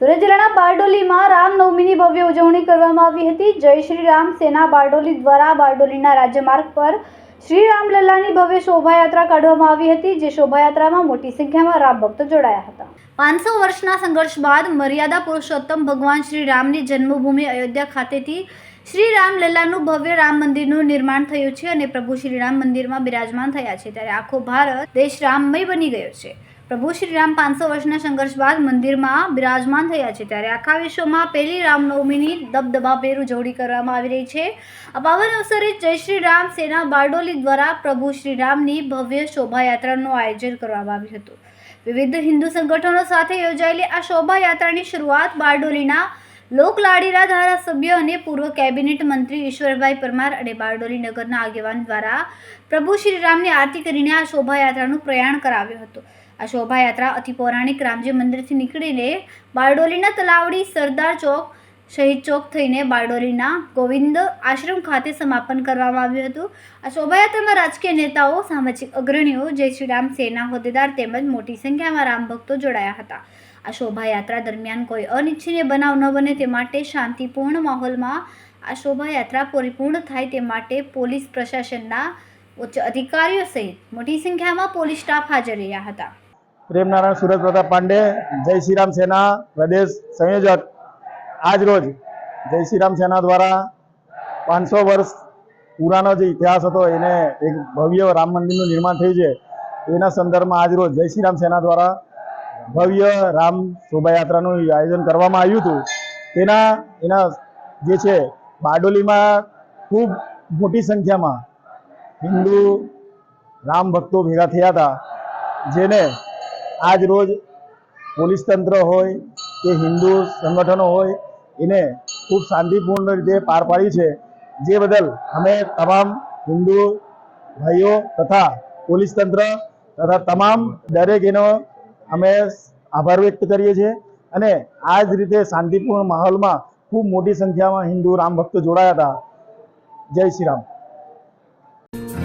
સુરત જિલ્લાના બારડોલીમાં રામનવમીની ભવ્ય ઉજવણી કરવામાં આવી હતી. જય શ્રી રામ સેના બારડોલી દ્વારા બારડોલીના રાજ્યમાર્ગ પર શ્રી રામલલ્લાની ભવ્ય શોભાયાત્રા કાઢવામાં આવી હતી, જે શોભાયાત્રામાં મોટી સંખ્યામાં રામ ભક્તો જોડાયા હતા. પાંચસો વર્ષના સંઘર્ષ બાદ મર્યાદા પુરુષોત્તમ ભગવાન શ્રી રામની જન્મભૂમિ અયોધ્યા ખાતેથી શ્રી રામલલ્લાનું ભવ્ય રામ મંદિરનું નિર્માણ થયું છે અને પ્રભુ શ્રી રામ મંદિરમાં બિરાજમાન થયા છે. ત્યારે આખો ભારત દેશ રામમય બની ગયો છે. પ્રભુ શ્રી રામ પાંચસો વર્ષના સંઘર્ષ બાદ મંદિરમાં બિરાજમાન થયા છે. ત્યારે આખા વિશ્વમાં પહેલી રામનવમીની દબદબાભેર ઉજવણી કરવામાં આવી રહી છે. આ અવસરે જય શ્રી રામ સેના બારડોલી દ્વારા પ્રભુ શ્રી રામની ભવ્ય શોભાયાત્રાનું આયોજન કરવામાં આવ્યું હતું. વિવિધ હિન્દુ સંગઠનો સાથે યોજાયેલી આ શોભાયાત્રાની શરૂઆત બારડોલીના લોકલાડીના ધારાસભ્ય અને પૂર્વ કેબિનેટ મંત્રી ઈશ્વરભાઈ પરમાર અને બારડોલી નગરના આગેવાન દ્વારા પ્રભુ શ્રી રામની આરતી કરીને આ શોભાયાત્રાનું પ્રયાણ કરાવ્યું હતું. આ શોભાયાત્રા અતિ પૌરાણિક રામજી મંદિરથી નીકળીને બારડોલીના તલાવડી સરદાર ચોક, શહીદ ચોક થઈને બારડોલીના ગોવિંદ આશ્રમ ખાતે સમાપન કરવામાં આવ્યું હતું. આ શોભાયાત્રામાં રાજકીય નેતાઓ, સામાજિક અગ્રણીઓ, જય શ્રી રામ સેના હોદ્દેદાર તેમજ મોટી સંખ્યામાં રામ ભક્તો જોડાયા હતા. આ શોભાયાત્રા દરમિયાન કોઈ અનિચ્છનીય બનાવ ન બને તે માટે શાંતિપૂર્ણ માહોલમાં આ શોભાયાત્રા પરિપૂર્ણ થાય તે માટે પોલીસ પ્રશાસનના ઉચ્ચ અધિકારીઓ સહિત મોટી સંખ્યામાં પોલીસ સ્ટાફ હાજર રહ્યા હતા. પ્રેમનારાયણ સુરત પ્રતાપ પાંડે, જય શ્રીરામ સેના, પ્રદેશ સંયોજક. આજ રોજ જય શ્રીરામ સેના દ્વારા પાંચસો વર્ષ પુરાનો જે ઇતિહાસ હતો, એને એક ભવ્ય રામ મંદિરનું નિર્માણ થયું છે. એના સંદર્ભમાં આજ રોજ જય શ્રીરામ સેના દ્વારા ભવ્ય રામ શોભાયાત્રાનું આયોજન કરવામાં આવ્યું હતું. તેના એના જે છે, બારડોલીમાં ખૂબ મોટી સંખ્યામાં હિન્દુ રામ ભક્તો ભેગા થયા હતા, જેને આજ રોજ પોલીસ તંત્ર હોય કે હિન્દુ સંગઠનો હોય, એને ખૂબ શાંતિપૂર્ણ રીતે પાર પાડી છે. જે બદલ અમે તમામ હિન્દુ ભાઈઓ તથા પોલીસ તંત્ર તથા તમામ દરેક એનો અમે આભાર વ્યક્ત કરીએ છીએ અને આ જ રીતે શાંતિપૂર્ણ માહોલમાં ખૂબ મોટી સંખ્યામાં હિન્દુ રામ ભક્તો જોડાયા હતા. જય શ્રી રામ.